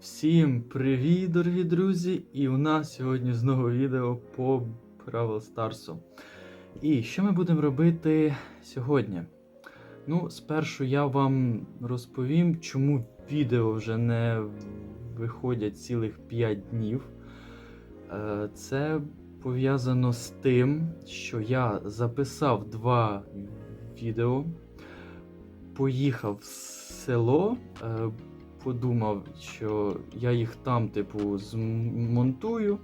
Всім привіт, дорогі друзі! І у нас сьогодні знову відео по Бравл Старсу. І що ми будемо робити сьогодні? Ну, спершу я вам розповім, чому відео вже не виходять цілих 5 днів. Е, Це пов'язано з тим, що я записав два відео, поїхав в село. Подумав, що я їх там, типу, змонтую,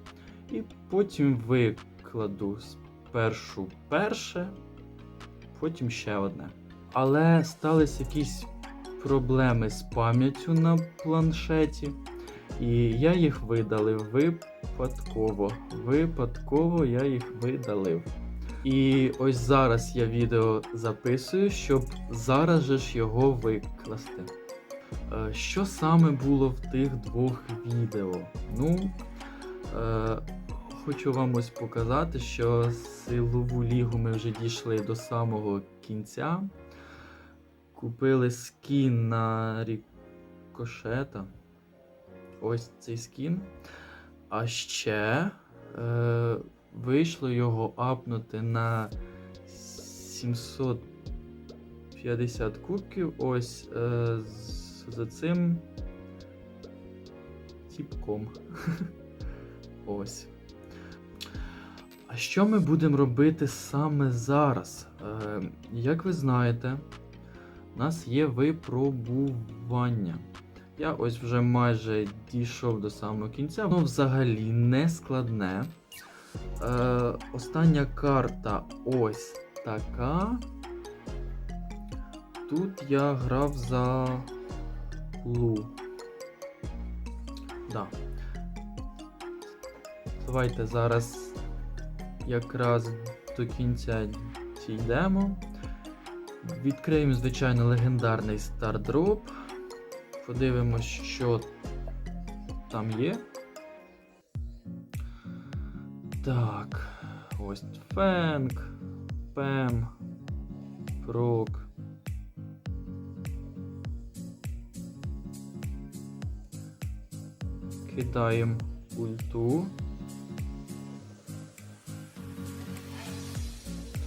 і потім викладу спершу перше, потім ще одне. Але сталися якісь проблеми з пам'яттю на планшеті, і я їх видалив випадково. Випадково я їх видалив. І ось зараз я відео записую, щоб зараз же ж його викласти. Е, Що саме було в тих двох відео? Ну, е, хочу вам ось показати, що силову лігу ми вже дійшли до самого кінця. Купили скін на рікошета. Ось цей скін. А ще е, вийшло його апнути на 750 кубків. Ось е, за цим тіпком. Ось. А що ми будемо робити саме зараз? Е, як ви знаєте, у нас є випробування. Я ось вже майже дійшов до самого кінця. Воно взагалі не складне. Е, остання карта ось така. Тут я грав за Лу. Да. Давайте зараз якраз до кінця дійдемо. Відкриємо, звичайно, легендарний стардроп. Подивимось, що там є. Так, ось Фенк, Пем, Прок. Кидаємо ульту.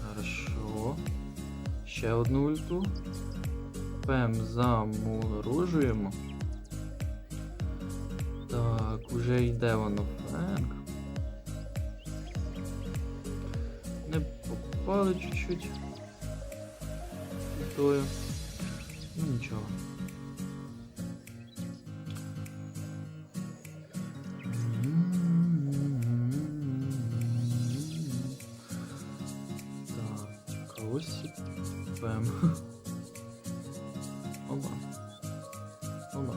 Хорошо. Ще одну ульту. Пем заморожуємо. Так, уже йде воно фенк. Не попали чуть-чуть. Ну нічого. Пем. Оба. Оба.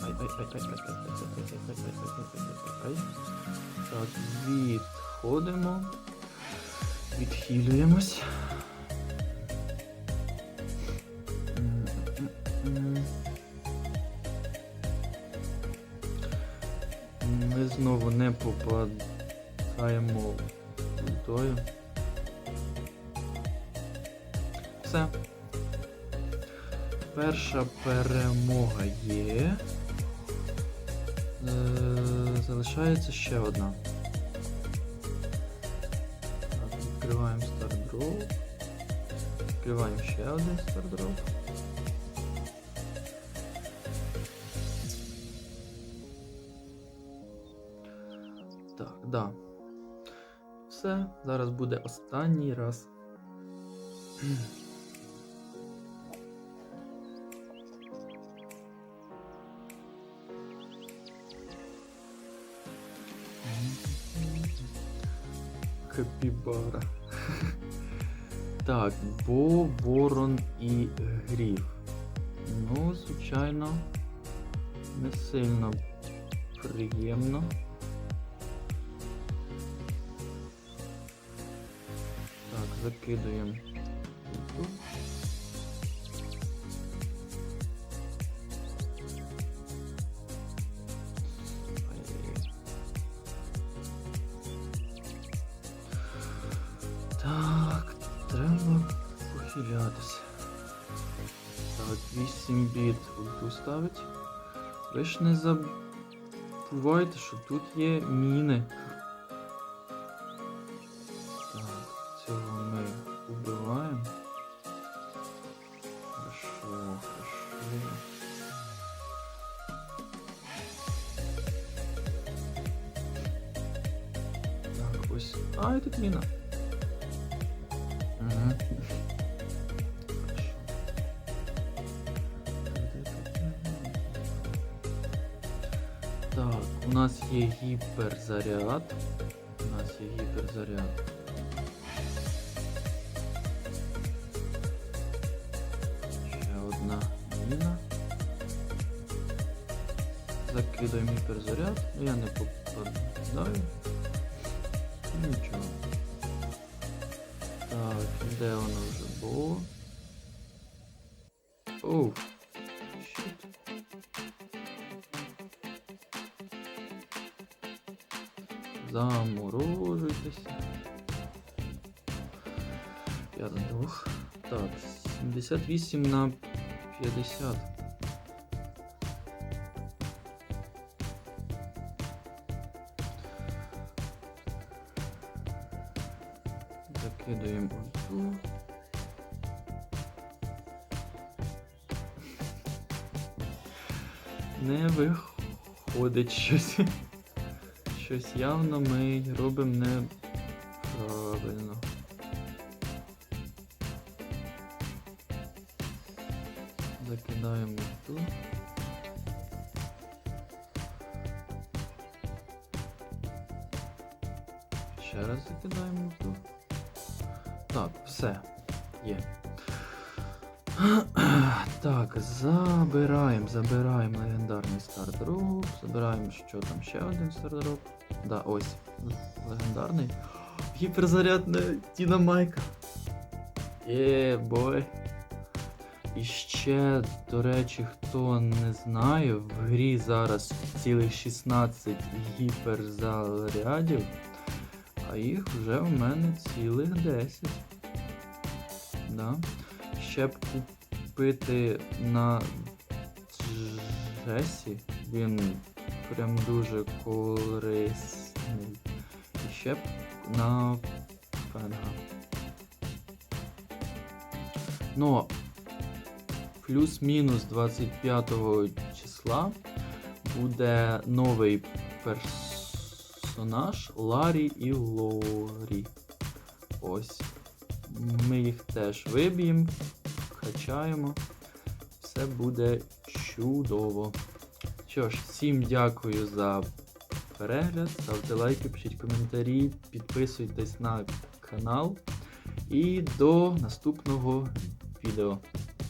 Ай, ай, ай, ай, ай, ай, ай, ай, ай, ай, ай, ай, ай, ай. Так, відходимо. Відхилюємось. Ми знову не попадаємо ультою. Все. Перша перемога є. Е, залишається ще одна. Так, відкриваємо стардроп. Відкриваємо ще один стардроп. Так, да. Все, зараз буде останній раз. Капібара. Так, бо ворон і гріф. Ну, звичайно, не сильно приємно. Закидуємо. Так, треба похилятися. Так, 8 8 біт ульту. Ви ж не забувайте, що тут є міни. А, і тут міна. Угу. Так, у нас є гіперзаряд. У нас є гіперзаряд. Ще одна міна. Закидаємо гіперзаряд. Я не попадаю. Нічого. Так, де воно вже було? Оу. Щит. Заморожуйтеся. Я здох. Так, 78 на 50. Закидуємо ульту. Не виходить щось. Щось явно ми робимо неправильно. Закидаємо ульту. Ще раз закидаємо ульту. Так, все. Є. Так, забираємо, забираємо легендарний стардроп. Забираємо, що там ще один стардроп. Да, ось. Легендарний. Гіперзарядна Тіна Майка. Є, бой. І ще, до речі, хто не знає, в грі зараз цілих 16 гіперзарядів, а їх вже у мене цілих 10. Да. Ще б купити на Джесі. Він прям дуже корисний. І ще б на Фенга. Но плюс-мінус 25 числа буде новий персонаж Ларі і Лорі. Ось. Ми їх теж виб'ємо, качаємо. Все буде чудово. Що ж, всім дякую за перегляд. Ставте лайки, пишіть коментарі, підписуйтесь на канал. І до наступного відео.